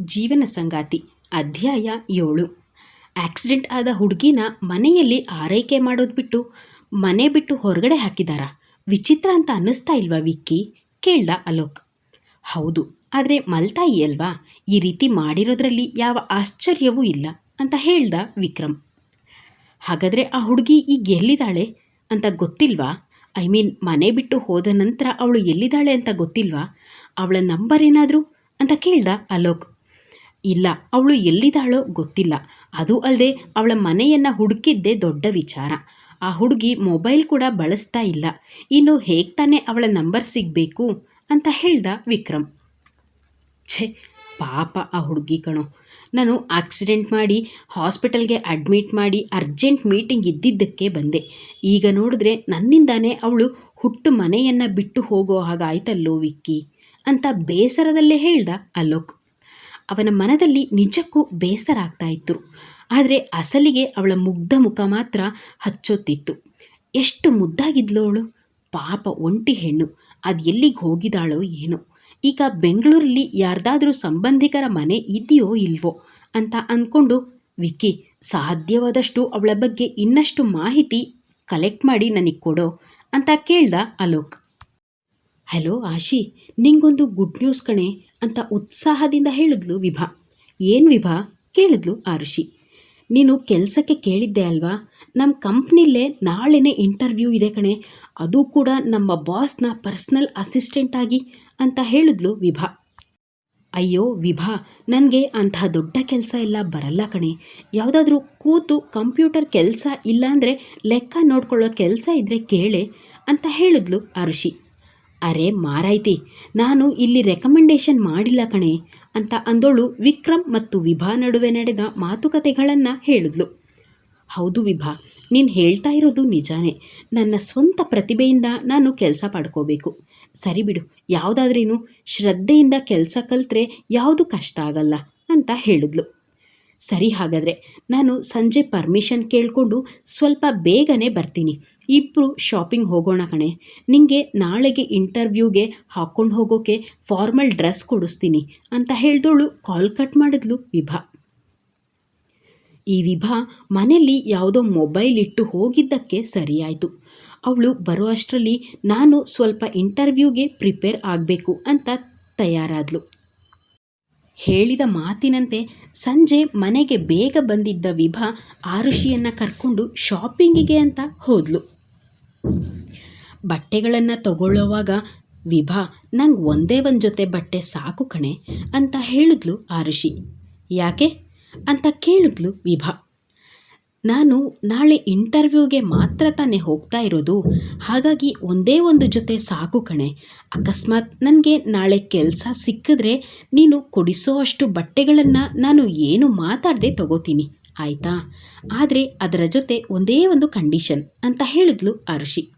ಜೀವನ ಸಂಗಾತಿ. ಅಧ್ಯಾಯ ಏಳು. ಆಕ್ಸಿಡೆಂಟ್ ಆದ ಹುಡುಗಿನ ಮನೆಯಲ್ಲಿ ಆರೈಕೆ ಮಾಡೋದು ಬಿಟ್ಟು ಮನೆ ಬಿಟ್ಟು ಹೊರಗಡೆ ಹಾಕಿದಾರ? ವಿಚಿತ್ರ ಅಂತ ಅನ್ನಿಸ್ತಾ ಇಲ್ವಾ ವಿಕ್ಕಿ? ಕೇಳ್ದ ಅಲೋಕ್. ಹೌದು, ಆದರೆ ಮಲ್ತಾಯಿ ಅಲ್ವಾ? ಈ ರೀತಿ ಮಾಡಿರೋದ್ರಲ್ಲಿ ಯಾವ ಆಶ್ಚರ್ಯವೂ ಇಲ್ಲ ಅಂತ ಹೇಳ್ದ ವಿಕ್ರಮ್. ಹಾಗಾದರೆ ಆ ಹುಡುಗಿ ಈಗ ಎಲ್ಲಿದ್ದಾಳೆ ಅಂತ ಗೊತ್ತಿಲ್ವಾ? ಐ ಮೀನ್ ಮನೆ ಬಿಟ್ಟು ಹೋದ ನಂತರ ಅವಳು ಎಲ್ಲಿದ್ದಾಳೆ ಅಂತ ಗೊತ್ತಿಲ್ವಾ? ಅವಳ ನಂಬರ್ ಏನಾದರೂ ಅಂತ ಕೇಳ್ದ ಅಲೋಕ್. ಇಲ್ಲ, ಅವಳು ಎಲ್ಲಿದ್ದಾಳೋ ಗೊತ್ತಿಲ್ಲ. ಅದು ಅಲ್ಲದೆ ಅವಳ ಮನೆಯನ್ನು ಹುಡುಕಿದ್ದೇ ದೊಡ್ಡ ವಿಚಾರ. ಆ ಹುಡುಗಿ ಮೊಬೈಲ್ ಕೂಡ ಬಳಸ್ತಾ ಇಲ್ಲ. ಇನ್ನು ಹೇಗೆ ತಾನೇ ಅವಳ ನಂಬರ್ ಸಿಗಬೇಕು ಅಂತ ಹೇಳ್ದ ವಿಕ್ರಮ್. ಛೆ, ಪಾಪ ಆ ಹುಡುಗಿ ಕಣೋ. ನಾನು ಆಕ್ಸಿಡೆಂಟ್ ಮಾಡಿ, ಹಾಸ್ಪಿಟಲ್ಗೆ ಅಡ್ಮಿಟ್ ಮಾಡಿ ಅರ್ಜೆಂಟ್ ಮೀಟಿಂಗ್ ಇದ್ದಿದ್ದಕ್ಕೆ ಬಂದೆ. ಈಗ ನೋಡಿದ್ರೆ ನನ್ನಿಂದಾನೇ ಅವಳು ಹುಟ್ಟು ಮನೆಯನ್ನು ಬಿಟ್ಟು ಹೋಗೋ ಹಾಗಾಯ್ತಲ್ಲೋ ವಿಕ್ಕಿ ಅಂತ ಬೇಸರದಲ್ಲೇ ಹೇಳ್ದ ಅಲೋಕ್. ಅವನ ಮನದಲ್ಲಿ ನಿಜಕ್ಕೂ ಬೇಸರ ಆಗ್ತಾ ಇತ್ತು. ಆದರೆ ಅಸಲಿಗೆ ಅವಳ ಮುಗ್ಧ ಮುಖ ಮಾತ್ರ ಹಚ್ಚೊತ್ತಿತ್ತು. ಎಷ್ಟು ಮುದ್ದಾಗಿದ್ಲು ಅವಳು? ಪಾಪ ಒಂಟಿ ಹೆಣ್ಣು. ಅದು ಎಲ್ಲಿಗೆ ಹೋಗಿದ್ದಾಳೋ ಏನೋ. ಈಗ ಬೆಂಗಳೂರಲ್ಲಿ ಯಾರ್ದಾದ್ರೂ ಸಂಬಂಧಿಕರ ಮನೆ ಇದೆಯೋ ಇಲ್ವೋ ಅಂತ ಅಂದ್ಕೊಂಡು ವಿಕ್ಕಿ, ಸಾಧ್ಯವಾದಷ್ಟು ಅವಳ ಬಗ್ಗೆ ಇನ್ನಷ್ಟು ಮಾಹಿತಿ ಕಲೆಕ್ಟ್ ಮಾಡಿ ನನಗೆ ಕೊಡೋ ಅಂತ ಕೇಳ್ದ ಅಲೋಕ್. ಹಲೋ ಆಶಿ, ನಿಂಗೊಂದು ಗುಡ್ ನ್ಯೂಸ್ ಕಣೆ. ಅಂತ ಉತ್ಸಾಹದಿಂದ ಹೇಳಿದ್ಲು ವಿಭಾ. ಏನು ವಿಭಾ? ಕೇಳಿದ್ಲು ಆರುಷಿ. ನೀನು ಕೆಲಸಕ್ಕೆ ಕೇಳಿದ್ದೆ ಅಲ್ವಾ? ನಮ್ಮ ಕಂಪ್ನಿಲೇ ನಾಳೆನೇ ಇಂಟರ್ವ್ಯೂ ಇದೆ ಕಣೆ. ಅದು ಕೂಡ ನಮ್ಮ ಬಾಸ್ನ ಪರ್ಸ್ನಲ್ ಅಸಿಸ್ಟೆಂಟ್ ಆಗಿ ಅಂತ ಹೇಳಿದ್ಲು ವಿಭಾ. ಅಯ್ಯೋ ವಿಭಾ, ನನಗೆ ಅಂಥ ದೊಡ್ಡ ಕೆಲಸ ಎಲ್ಲ ಬರಲ್ಲ ಕಣೆ. ಯಾವುದಾದ್ರೂ ಕೂತು ಕಂಪ್ಯೂಟರ್ ಕೆಲಸ ಇಲ್ಲಾಂದರೆ ಲೆಕ್ಕ ನೋಡ್ಕೊಳ್ಳೋ ಕೆಲಸ ಇದ್ದರೆ ಕೇಳೆ ಅಂತ ಹೇಳಿದ್ಲು ಆರುಷಿ. ಅರೆ ಮಾರಾಯ್ತಿ, ನಾನು ಇಲ್ಲಿ ರೆಕಮೆಂಡೇಶನ್ ಮಾಡಿಲ್ಲ ಕಣೆ ಅಂತ ಅಂದೋಳು ವಿಕ್ರಮ್ ಮತ್ತು ವಿಭಾ ನಡುವೆ ನಡೆದ ಮಾತುಕತೆಗಳನ್ನು ಹೇಳಿದ್ಲು. ಹೌದು ವಿಭಾ, ನೀನು ಹೇಳ್ತಾ ಇರೋದು ನಿಜಾನೇ. ನನ್ನ ಸ್ವಂತ ಪ್ರತಿಭೆಯಿಂದ ನಾನು ಕೆಲಸ ಪಡ್ಕೋಬೇಕು. ಸರಿ ಬಿಡು, ಯಾವುದಾದ್ರೇನು ಶ್ರದ್ಧೆಯಿಂದ ಕೆಲಸ ಕಲಿತ್ರೆ ಯಾವುದು ಕಷ್ಟ ಆಗಲ್ಲ ಅಂತ ಹೇಳಿದ್ಲು. ಸರಿ ಹಾಗಾದರೆ ನಾನು ಸಂಜೆ ಪರ್ಮಿಷನ್ ಕೇಳಿಕೊಂಡು ಸ್ವಲ್ಪ ಬೇಗನೆ ಬರ್ತೀನಿ. ಇಬ್ಬರು ಶಾಪಿಂಗ್ ಹೋಗೋಣ ಕಣೆ. ನಿಮಗೆ ನಾಳೆಗೆ ಇಂಟರ್ವ್ಯೂಗೆ ಹಾಕ್ಕೊಂಡು ಹೋಗೋಕೆ ಫಾರ್ಮಲ್ ಡ್ರೆಸ್ ಕೊಡಿಸ್ತೀನಿ ಅಂತ ಹೇಳ್ದೋಳು ಕಾಲ್ ಕಟ್ ಮಾಡಿದ್ಲು ವಿಭಾ. ಈ ವಿಭಾ ಮನೆಯಲ್ಲಿ ಯಾವುದೋ ಮೊಬೈಲ್ ಇಟ್ಟು ಹೋಗಿದ್ದಕ್ಕೆ ಸರಿಯಾಯಿತು. ಅವಳು ಬರೋ ಅಷ್ಟರಲ್ಲಿ ನಾನು ಸ್ವಲ್ಪ ಇಂಟರ್ವ್ಯೂಗೆ ಪ್ರಿಪೇರ್ ಆಗಬೇಕು ಅಂತ ತಯಾರಾದ್ಲು. ಹೇಳಿದ ಮಾತಿನಂತೆ ಸಂಜೆ ಮನೆಗೆ ಬೇಗ ಬಂದಿದ್ದ ವಿಭಾ ಆರುಷಿಯನ್ನು ಕರ್ಕೊಂಡು ಶಾಪಿಂಗಿಗೆ ಅಂತ ಹೋದ್ಲು. ಬಟ್ಟೆಗಳನ್ನು ತಗೊಳ್ಳೋವಾಗ ವಿಭಾ, ನಂಗೆ ಒಂದೇ ಒಂದು ಜೊತೆ ಬಟ್ಟೆ ಸಾಕು ಕಣೆ ಅಂತ ಹೇಳಿದ್ಲು ಆರುಷಿ. ಯಾಕೆ? ಅಂತ ಕೇಳಿದ್ಲು ವಿಭಾ. ನಾನು ನಾಳೆ ಇಂಟರ್ವ್ಯೂಗೆ ಮಾತ್ರ ತಾನೇ ಹೋಗ್ತಾ ಇರೋದು. ಹಾಗಾಗಿ ಒಂದೇ ಒಂದು ಜೊತೆ ಸಾಕು ಕಣೆ. ಅಕಸ್ಮಾತ್ ನನಗೆ ನಾಳೆ ಕೆಲಸ ಸಿಕ್ಕಿದ್ರೆ ನೀನು ಕೊಡಿಸೋ ಅಷ್ಟು ಬಟ್ಟೆಗಳನ್ನು ನಾನು ಏನು ಮಾತಾಡದೆ ತಗೋತೀನಿ. ಆಯಿತಾ? ಆದರೆ ಅದರ ಜೊತೆ ಒಂದೇ ಒಂದು ಕಂಡೀಷನ್ ಅಂತ ಹೇಳಿದ್ಲು ಆರುಷಿ.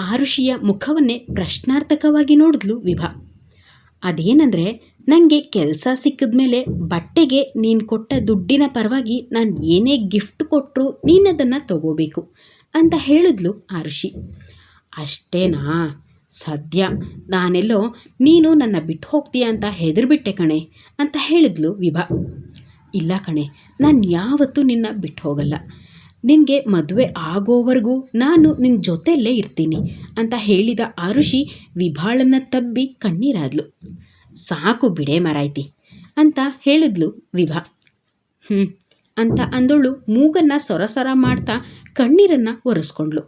ಆರುಷಿಯ ಮುಖವನ್ನೇ ಪ್ರಶ್ನಾರ್ಥಕವಾಗಿ ನೋಡಿದ್ಲು ವಿಭಾ. ಅದೇನಂದರೆ ನನಗೆ ಕೆಲಸ ಸಿಕ್ಕಿದ ಮೇಲೆ ಬಟ್ಟೆಗೆ ನೀನು ಕೊಟ್ಟ ದುಡ್ಡಿನ ಪರವಾಗಿ ನಾನು ಏನೇ ಗಿಫ್ಟ್ ಕೊಟ್ಟರು ನೀನು ಅದನ್ನು ತಗೋಬೇಕು ಅಂತ ಹೇಳಿದ್ಲು ಆರುಷಿ. ಅಷ್ಟೇನಾ? ಸದ್ಯ ನಾನೆಲ್ಲೋ ನೀನು ನನ್ನ ಬಿಟ್ಟು ಹೋಗ್ತೀಯ ಅಂತ ಹೆದರ್ಬಿಟ್ಟೆ ಕಣೆ ಅಂತ ಹೇಳಿದ್ಲು ವಿಭಾ. ಇಲ್ಲ ಕಣೆ, ನಾನು ಯಾವತ್ತೂ ನಿನ್ನ ಬಿಟ್ಟು ಹೋಗಲ್ಲ. ನಿನಗೆ ಮದುವೆ ಆಗೋವರೆಗೂ ನಾನು ನಿನ್ನ ಜೊತೆಯಲ್ಲೇ ಇರ್ತೀನಿ ಅಂತ ಹೇಳಿದ ಆರುಷಿ ವಿಭಾಳನ್ನು ತಬ್ಬಿ ಕಣ್ಣೀರಾದ್ಲು. ಸಾಕು ಬಿಡೇ ಮರಾಯ್ತಿ ಅಂತ ಹೇಳಿದ್ಲು ವಿಭಾ. ಹ್ಞೂ ಅಂತ ಅಂದೋಳು ಮೂಗನ್ನು ಸೊರಸರ ಮಾಡ್ತಾ ಕಣ್ಣೀರನ್ನು ಒರೆಸ್ಕೊಂಡ್ಳು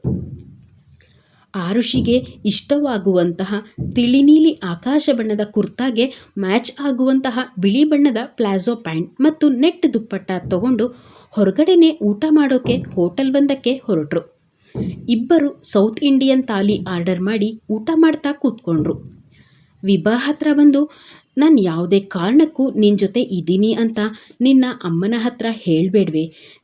ಆರುಷಿಗೆ ಇಷ್ಟವಾಗುವಂತಹ ತಿಳಿನೀಲಿ ಆಕಾಶ ಬಣ್ಣದ ಕುರ್ತಾಗೆ ಮ್ಯಾಚ್ ಆಗುವಂತಹ ಬಿಳಿ ಬಣ್ಣದ ಪ್ಲಾಜೋ ಪ್ಯಾಂಟ್ ಮತ್ತು ನೆಟ್ ದುಪ್ಪಟ್ಟ ತಗೊಂಡು ಹೊರಗಡೆನೆ ಊಟ ಮಾಡೋಕೆ, ಹೋಟೆಲ್ ಒಂದಕ್ಕೆ ಹೊರಟರು. ಇಬ್ಬರು ಸೌತ್ ಇಂಡಿಯನ್ ತಾಲಿ ಆರ್ಡರ್ ಮಾಡಿ ಊಟ ಮಾಡ್ತಾ ಕೂತ್ಕೊಂಡ್ರು. ವಿಭಾ ಹತ್ರ ಬಂದು, ನಾನು ಯಾವುದೇ ಕಾರಣಕ್ಕೂ ನಿನ್ನ ಜೊತೆ ಇದ್ದೀನಿ ಅಂತ ನಿನ್ನ ಅಮ್ಮನ ಹತ್ರ ಹೇಳಬೇಡ್ವೆ.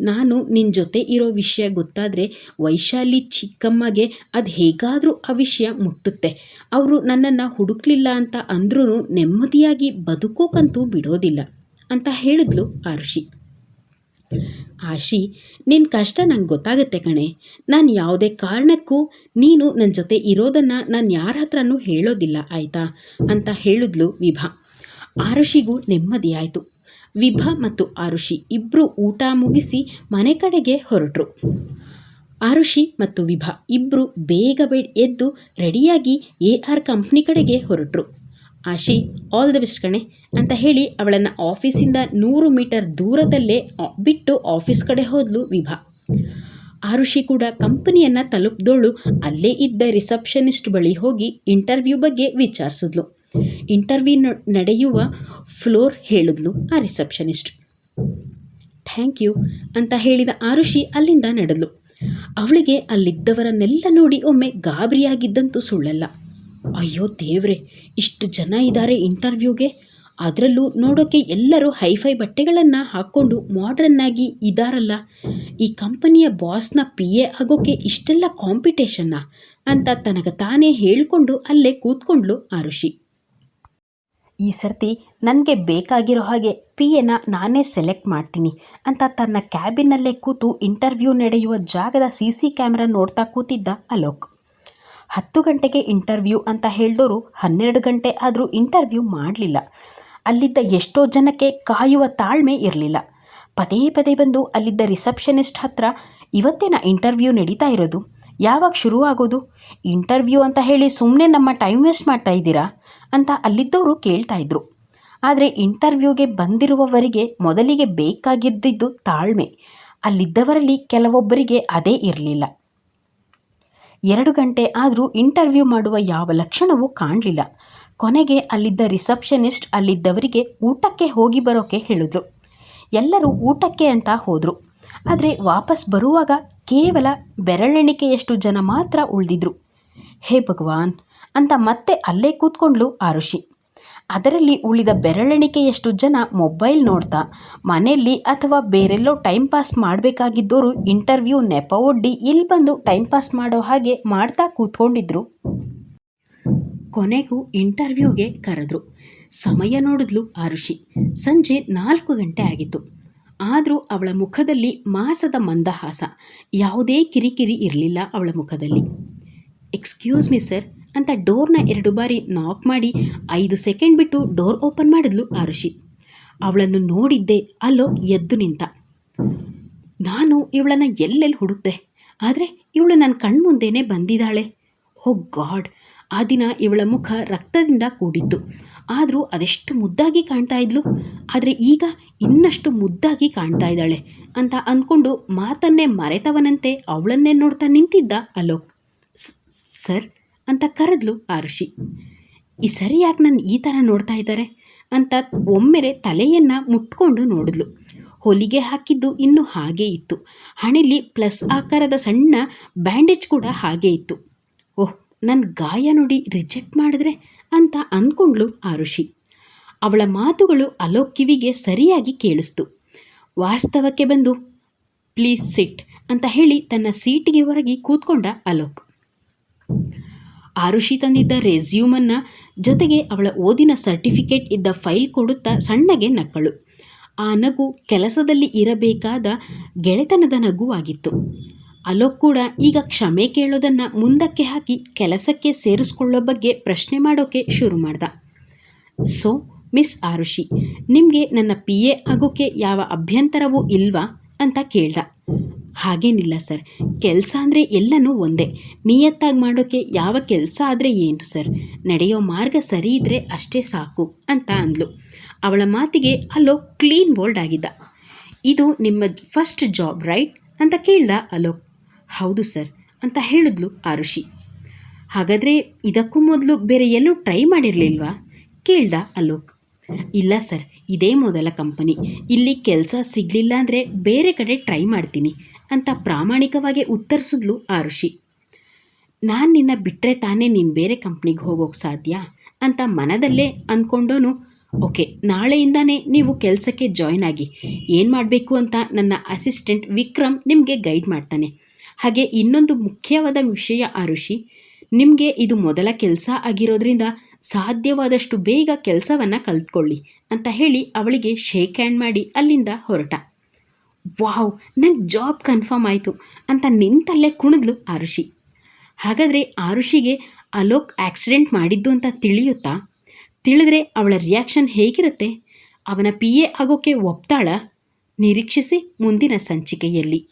ನಾನು ನಿನ್ನ ಜೊತೆ ಇರೋ ವಿಷಯ ಗೊತ್ತಾದರೆ ವೈಶಾಲಿ ಚಿಕ್ಕಮ್ಮಗೆ ಅದು ಹೇಗಾದರೂ ಆ ವಿಷಯ ಮುಟ್ಟುತ್ತೆ. ಅವರು ನನ್ನನ್ನು ಹುಡುಕ್ಲಿಲ್ಲ ಅಂತ ಅಂದ್ರೂ ನೆಮ್ಮದಿಯಾಗಿ ಬದುಕೋಕಂತೂ ಬಿಡೋದಿಲ್ಲ, ಅಂತ ಹೇಳಿದ್ಲು ಆರುಷಿ ಆಶಿ ನಿನ್ನ ಕಷ್ಟ ನಂಗೆ ಗೊತ್ತಾಗುತ್ತೆ ಕಣೆ. ನಾನು ಯಾವುದೇ ಕಾರಣಕ್ಕೂ ನೀನು ನನ್ನ ಜೊತೆ ಇರೋದನ್ನು ನಾನು ಯಾರ ಹತ್ರನೂ ಹೇಳೋದಿಲ್ಲ, ಆಯಿತಾ? ಅಂತ ಹೇಳಿದ್ಲು ವಿಭಾ. ಆರುಷಿಗೂ ನೆಮ್ಮದಿಯಾಯಿತು ವಿಭಾ ಮತ್ತು ಆರುಷಿ ಇಬ್ಬರು ಊಟ ಮುಗಿಸಿ ಮನೆ ಕಡೆಗೆ ಹೊರಟರು. ಆರುಷಿ ಮತ್ತು ವಿಭಾ ಇಬ್ಬರು ಬೇಗ ಬೇಡ ಎದ್ದು ರೆಡಿಯಾಗಿ ಎ ಆರ್ ಕಂಪ್ನಿ ಕಡೆಗೆ ಹೊರಟರು. ಆಶಿ, ಆಲ್ ದ ಬೆಸ್ಟ್ ಕಣೆ ಅಂತ ಹೇಳಿ ಅವಳನ್ನು ಆಫೀಸಿಂದ ನೂರು ಮೀಟರ್ ದೂರದಲ್ಲೇ ಬಿಟ್ಟು ಆಫೀಸ್ ಕಡೆ ಹೋದ್ಲು ವಿಭಾ. ಆರುಷಿ ಕೂಡ ಕಂಪನಿಯನ್ನು ತಲುಪ್ದೋಳು ಅಲ್ಲೇ ಇದ್ದ ರಿಸೆಪ್ಷನಿಸ್ಟ್ ಬಳಿ ಹೋಗಿ ಇಂಟರ್ವ್ಯೂ ಬಗ್ಗೆ ವಿಚಾರಿಸಿದ್ಲು. ಇಂಟರ್ವ್ಯೂ ನಡೆಯುವ ಫ್ಲೋರ್ ಹೇಳಿದ್ಲು ಆ ರಿಸೆಪ್ಷನಿಸ್ಟ್. ಥ್ಯಾಂಕ್ ಯು ಅಂತ ಹೇಳಿದ ಆರುಷಿ ಅಲ್ಲಿಂದ ನಡೆದ್ಲು. ಅವಳಿಗೆ ಅಲ್ಲಿದ್ದವರನ್ನೆಲ್ಲ ನೋಡಿ ಒಮ್ಮೆ ಗಾಬರಿಯಾಗಿದ್ದಂತೂ ಸುಳ್ಳಲ್ಲ. ಅಯ್ಯೋ ದೇವ್ರೆ, ಇಷ್ಟು ಜನ ಇದ್ದಾರೆ ಇಂಟರ್ವ್ಯೂಗೆ ಅದರಲ್ಲೂ ನೋಡೋಕ್ಕೆ ಎಲ್ಲರೂ ಹೈಫೈ ಬಟ್ಟೆಗಳನ್ನು ಹಾಕ್ಕೊಂಡು ಮಾಡ್ರನ್ನಾಗಿ ಇದ್ದಾರಲ್ಲ ಈ ಕಂಪನಿಯ ಬಾಸ್ನ ಪಿ ಎ ಆಗೋಕ್ಕೆ ಇಷ್ಟೆಲ್ಲ ಕಾಂಪಿಟೇಷನ್ನ ಅಂತ ತನಗೆ ತಾನೇ ಹೇಳಿಕೊಂಡು ಅಲ್ಲೇ ಕೂತ್ಕೊಂಡ್ಲು ಆರುಷಿ ಈ ಸರ್ತಿ ನನಗೆ ಬೇಕಾಗಿರೋ ಹಾಗೆ ಪಿ ಎನ ನಾನೇ ಸೆಲೆಕ್ಟ್ ಮಾಡ್ತೀನಿ ಅಂತ ತನ್ನ ಕ್ಯಾಬಿನಲ್ಲೇ ಕೂತು ಇಂಟರ್ವ್ಯೂ ನಡೆಯುವ ಜಾಗದ ಸಿ ಸಿ ಕ್ಯಾಮ್ರಾ ನೋಡ್ತಾ ಕೂತಿದ್ದ ಅಲೋಕ್. ಹತ್ತು ಗಂಟೆಗೆ ಇಂಟರ್ವ್ಯೂ ಅಂತ ಹೇಳಿದವರು ಹನ್ನೆರಡು ಗಂಟೆ ಆದರೂ ಇಂಟರ್ವ್ಯೂ ಮಾಡಲಿಲ್ಲ. ಅಲ್ಲಿದ್ದ ಎಷ್ಟೋ ಜನಕ್ಕೆ ಕಾಯುವ ತಾಳ್ಮೆ ಇರಲಿಲ್ಲ. ಪದೇ ಪದೇ ಬಂದು ಅಲ್ಲಿದ್ದ ರಿಸೆಪ್ಷನಿಸ್ಟ್ ಹತ್ರ ಇವತ್ತೇನ ಇಂಟರ್ವ್ಯೂ ನಡೀತಾ ಇರೋದು? ಯಾವಾಗ ಶುರುವಾಗೋದು? ಇಂಟರ್ವ್ಯೂ ಅಂತ ಹೇಳಿ ಸುಮ್ಮನೆ ನಮ್ಮ ಟೈಮ್ ವೇಸ್ಟ್ ಮಾಡ್ತಾ ಇದ್ದೀರಾ? ಅಂತ ಅಲ್ಲಿದ್ದವರು ಕೇಳ್ತಾ ಇದ್ರು. ಆದರೆ ಇಂಟರ್ವ್ಯೂಗೆ ಬಂದಿರುವವರಿಗೆ ಮೊದಲಿಗೆ ಬೇಕಾಗಿದ್ದಿದ್ದು ತಾಳ್ಮೆ. ಅಲ್ಲಿದ್ದವರಲ್ಲಿ ಕೆಲವೊಬ್ಬರಿಗೆ ಅದೇ ಇರಲಿಲ್ಲ. ಎರಡು ಗಂಟೆ ಆದರೂ ಇಂಟರ್ವ್ಯೂ ಮಾಡುವ ಯಾವ ಲಕ್ಷಣವೂ ಕಾಣಲಿಲ್ಲ. ಕೊನೆಗೆ ಅಲ್ಲಿದ್ದ ರಿಸೆಪ್ಷನಿಸ್ಟ್ ಅಲ್ಲಿದ್ದವರಿಗೆ ಊಟಕ್ಕೆ ಹೋಗಿ ಬರೋಕ್ಕೆ ಹೇಳಿದ್ರು. ಎಲ್ಲರೂ ಊಟಕ್ಕೆ ಅಂತ ಹೋದರು. ಆದರೆ ವಾಪಸ್ ಬರುವಾಗ ಕೇವಲ ಬೆರಳೆಣಿಕೆಯಷ್ಟು ಜನ ಮಾತ್ರ ಉಳಿದಿದ್ರು. ಹೇ ಭಗವಾನ್! ಅಂತ ಮತ್ತೆ ಅಲ್ಲೇ ಕೂತ್ಕೊಂಡ್ಲು ಆರುಷಿ. ಅದರಲ್ಲಿ ಉಳಿದ ಬೆರಳೆಣಿಕೆಯಷ್ಟು ಜನ ಮೊಬೈಲ್ ನೋಡ್ತಾ, ಮನೆಯಲ್ಲಿ ಅಥವಾ ಬೇರೆಲ್ಲೋ ಟೈಮ್ ಪಾಸ್ ಮಾಡಬೇಕಾಗಿದ್ದವರು ಇಂಟರ್ವ್ಯೂ ನೆಪ ಒಡ್ಡಿ ಇಲ್ಲಿ ಬಂದು ಟೈಮ್ ಪಾಸ್ ಮಾಡೋ ಹಾಗೆ ಮಾಡ್ತಾ ಕೂತ್ಕೊಂಡಿದ್ರು. ಕೊನೆಗೂ ಇಂಟರ್ವ್ಯೂಗೆ ಕರೆದ್ರು. ಸಮಯ ನೋಡಿದ್ಲು ಆರುಷಿ ಸಂಜೆ ನಾಲ್ಕು ಗಂಟೆ ಆಗಿತ್ತು. ಆದರೂ ಅವಳ ಮುಖದಲ್ಲಿ ಮಾಸದ ಮಂದಹಾಸ. ಯಾವುದೇ ಕಿರಿಕಿರಿ ಇರಲಿಲ್ಲ ಅವಳ ಮುಖದಲ್ಲಿ. ಎಕ್ಸ್ಕ್ಯೂಸ್ ಮೀ ಸರ್ ಅಂತ ಡೋರ್ನ ಎರಡು ಬಾರಿ ನಾಕ್ ಮಾಡಿ ಐದು ಸೆಕೆಂಡ್ ಬಿಟ್ಟು ಡೋರ್ ಓಪನ್ ಮಾಡಿದ್ಲು ಆರುಷಿ ಅವಳನ್ನು ನೋಡಿದ್ದೆ, ಅಲ್ಲೋ ಎದ್ದು ನಿಂತ. ನಾನು ಇವಳನ್ನು ಎಲ್ಲೆಲ್ಲಿ ಹುಡುಕ್ದೆ? ಆದರೆ ಇವಳು ನನ್ನ ಕಣ್ಮುಂದೇನೆ ಬಂದಿದ್ದಾಳೆ. ಹೋ ಗಾಡ್, ಆ ದಿನ ಇವಳ ಮುಖ ರಕ್ತದಿಂದ ಕೂಡಿತ್ತು. ಆದರೂ ಅದೆಷ್ಟು ಮುದ್ದಾಗಿ ಕಾಣ್ತಾ ಇದ್ಲು? ಆದರೆ ಈಗ ಇನ್ನಷ್ಟು ಮುದ್ದಾಗಿ ಕಾಣ್ತಾ ಇದ್ದಾಳೆ ಅಂತ ಅಂದ್ಕೊಂಡು ಮಾತನ್ನೇ ಮರೆತವನಂತೆ ಅವಳನ್ನೇ ನೋಡ್ತಾ ನಿಂತಿದ್ದ ಅಲೋಕ್. "ಸ್- ಸರ್ ಅಂತ ಕರೆದ್ಲು ಆರುಷಿ ಈ ಸರಿಯಾಗಿ ನನ್ನ ಈ ಥರ ನೋಡ್ತಾ ಇದ್ದಾರೆ ಅಂತ ಒಮ್ಮೆರೆ ತಲೆಯನ್ನು ಮುಟ್ಕೊಂಡು ನೋಡಿದ್ಲು. ಹೊಲಿಗೆ ಹಾಕಿದ್ದು ಇನ್ನೂ ಹಾಗೇ ಇತ್ತು. ಹಣೆಲಿ ಪ್ಲಸ್ ಆಕಾರದ ಸಣ್ಣ ಬ್ಯಾಂಡೇಜ್ ಕೂಡ ಹಾಗೇ ಇತ್ತು. ಓಹ್ ನನ್ನ ಗಾಯ ನೋಡಿ ರಿಜೆಕ್ಟ್ ಮಾಡಿದ್ರೆ ಅಂತ ಅಂದ್ಕೊಂಡ್ಲು ಆರುಷಿ ಅವಳ ಮಾತುಗಳು ಅಲೋಕ್ ಕಿವಿಗೆ ಸರಿಯಾಗಿ ಕೇಳಿಸ್ತು. ವಾಸ್ತವಕ್ಕೆ ಬಂದು, ಪ್ಲೀಸ್ ಸಿಟ್ ಅಂತ ಹೇಳಿ ತನ್ನ ಸೀಟಿಗೆ ಹೊರಗಿ ಕೂತ್ಕೊಂಡ ಅಲೋಕ್. ಆರುಷಿ ತಂದಿದ್ದ ರೆಸ್ಯೂಮನ್ನು ಜೊತೆಗೆ ಅವಳ ಓದಿನ ಸರ್ಟಿಫಿಕೇಟ್ ಇದ್ದ ಫೈಲ್ ಕೊಡುತ್ತಾ ಸಣ್ಣಗೆ ನಕ್ಕಳು. ಆ ನಗು ಕೆಲಸದಲ್ಲಿ ಇರಬೇಕಾದ ಗೆಳೆತನದ ನಗುವಾಗಿತ್ತು. ಅಲೋಕ್ ಕೂಡ ಈಗ ಕ್ಷಮೆ ಕೇಳೋದನ್ನು ಮುಂದಕ್ಕೆ ಹಾಕಿ ಕೆಲಸಕ್ಕೆ ಸೇರಿಸ್ಕೊಳ್ಳೋ ಬಗ್ಗೆ ಪ್ರಶ್ನೆ ಮಾಡೋಕ್ಕೆ ಶುರು ಮಾಡ್ದ. ಸೊ, ಮಿಸ್ ಆರುಷಿ, ನಿಮಗೆ ನನ್ನ ಪಿ ಎ ಆಗೋಕ್ಕೆ ಯಾವ ಅಭ್ಯಂತರವೂ ಇಲ್ವಾ? ಅಂತ ಕೇಳ್ದ. ಹಾಗೇನಿಲ್ಲ ಸರ್. ಕೆಲಸ ಅಂದರೆ ಎಲ್ಲನೂ ಒಂದೇ. ನಿಯತ್ತಾಗಿ ಮಾಡೋಕ್ಕೆ ಯಾವ ಕೆಲಸ ಆದರೆ ಏನು ಸರ್? ನಡೆಯೋ ಮಾರ್ಗ ಸರಿ ಇದ್ದರೆ ಅಷ್ಟೇ ಸಾಕು ಅಂತ ಅಂದ್ಲು. ಅವಳ ಮಾತಿಗೆ ಅಲೋಕ್ ಕ್ಲೀನ್ ಬೋಲ್ಡ್ ಆಗಿದ್ದ. ಇದು ನಿಮ್ಮ ಫಸ್ಟ್ ಜಾಬ್, ರೈಟ್? ಅಂತ ಕೇಳ್ದ ಅಲೋಕ್. ಹೌದು ಸರ್ ಅಂತ ಹೇಳಿದ್ಲು ಆರುಷಿ. ಹಾಗಾದರೆ ಇದಕ್ಕೂ ಮೊದಲು ಬೇರೆ ಎಲ್ಲೂ ಟ್ರೈ ಮಾಡಿರಲಿಲ್ವಾ? ಕೇಳ್ದ ಅಲೋಕ್. ಇಲ್ಲ ಸರ್, ಇದೇ ಮೊದಲ ಕಂಪನಿ. ಇಲ್ಲಿ ಕೆಲಸ ಸಿಗಲಿಲ್ಲ ಅಂದರೆ ಬೇರೆ ಕಡೆ ಟ್ರೈ ಮಾಡ್ತೀನಿ ಅಂತ ಪ್ರಾಮಾಣಿಕವಾಗಿ ಉತ್ತರಿಸಿದ್ಲು ಆರುಷಿ ನಾನು ನಿನ್ನ ಬಿಟ್ಟರೆ ತಾನೇ ನೀನು ಬೇರೆ ಕಂಪ್ನಿಗೆ ಹೋಗೋಕ್ಕೆ ಸಾಧ್ಯ ಅಂತ ಮನದಲ್ಲೇ ಅಂದ್ಕೊಂಡೋನು ಓಕೆ, ನಾಳೆಯಿಂದನೇ ನೀವು ಕೆಲಸಕ್ಕೆ ಜಾಯ್ನ್ ಆಗಿ. ಏನು ಮಾಡಬೇಕು ಅಂತ ನನ್ನ ಅಸಿಸ್ಟೆಂಟ್ ವಿಕ್ರಮ್ ನಿಮಗೆ ಗೈಡ್ ಮಾಡ್ತಾನೆ. ಹಾಗೆ ಇನ್ನೊಂದು ಮುಖ್ಯವಾದ ವಿಷಯ ಆರುಷಿ ನಿಮಗೆ ಇದು ಮೊದಲ ಕೆಲಸ ಆಗಿರೋದ್ರಿಂದ ಸಾಧ್ಯವಾದಷ್ಟು ಬೇಗ ಕೆಲಸವನ್ನು ಕಲ್ತ್ಕೊಳ್ಳಿ ಅಂತ ಹೇಳಿ ಅವಳಿಗೆ ಶೇಕ್ ಹ್ಯಾಂಡ್ ಮಾಡಿ ಅಲ್ಲಿಂದ ಹೊರಟ. ವಾವ್, ನಂಗೆ ಜಾಬ್ ಕನ್ಫರ್ಮ್ ಆಯಿತು ಅಂತ ನಿಂತಲ್ಲೇ ಕುಣಿದ್ಲು ಆರುಷಿ. ಹಾಗಾದರೆ ಆರುಷಿಗೆ ಅಲೋಕ್ ಆಕ್ಸಿಡೆಂಟ್ ಮಾಡಿದ್ದು ಅಂತ ತಿಳಿಯುತ್ತಾ? ತಿಳಿದ್ರೆ ಅವಳ ರಿಯಾಕ್ಷನ್ ಹೇಗಿರುತ್ತೆ? ಅವನ ಪಿ ಎ ಆಗೋಕ್ಕೆ ಒಪ್ತಾಳ? ನಿರೀಕ್ಷಿಸಿ ಮುಂದಿನ ಸಂಚಿಕೆಯಲ್ಲಿ.